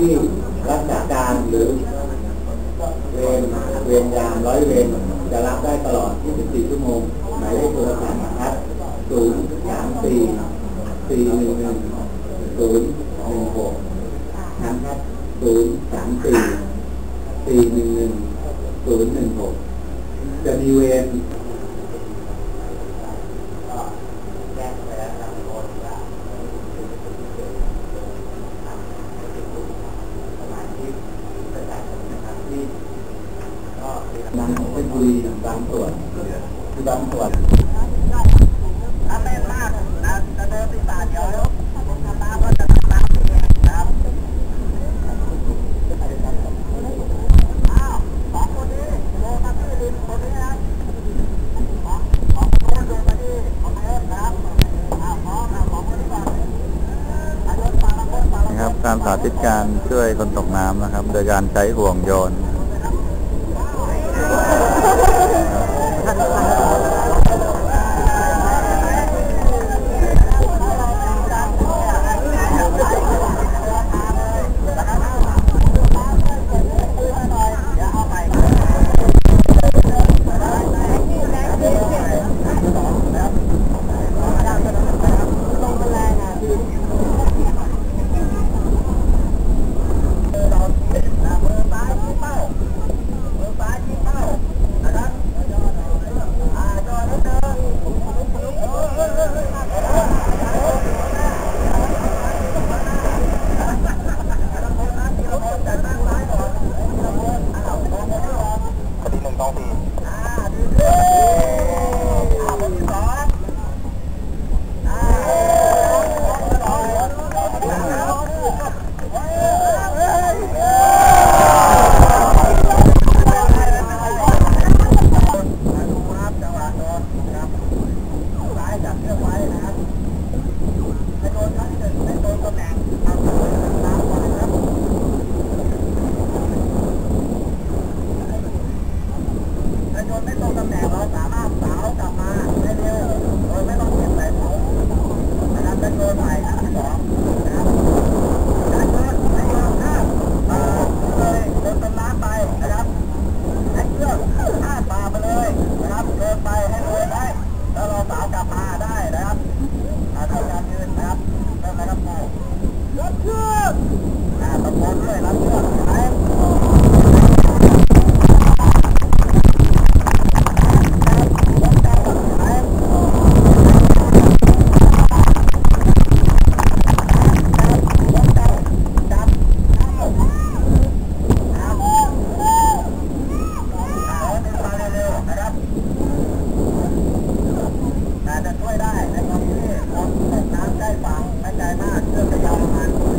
ที่รักษาการหรือเวรเวรยามร้อยเวรจะรับได้ตลอด 24 ชั่วโมง หมายเลขโทรศัพท์นะครับ034 411 016นะครับ034 411 016 จะมีเวร นางเพชรบุรีบางส่วนคือบางส่วนถ้าไม่มากนะจะเดินไปป่าเดียวผมทำน้ำก็จะทำน้ำเองครับอ้าวสองคนนี้โลมาที่ดินคนนี้นะสองสองคนโดนมาที่คอมเมนต์นะครับอ้าวพร้อมนะสองคนนี้ก่อนนะครับนการสาธิตการช่วยคนตกน้ำนะครับ โดยการใช้ห่วงโยนับเครื่องไว้นะคทั้งะครับนไม่ต้องตำแหน่งเราสามารถสาวกลับมาได้เร็วโดยไม่ต้องเปลี่ยนสายผมนะครับในตัวใหม่นะสอง นะครับที่ราบติดน้ำได้ฝั่งไม่ไกลมากเพื่อจะยาวประมาณ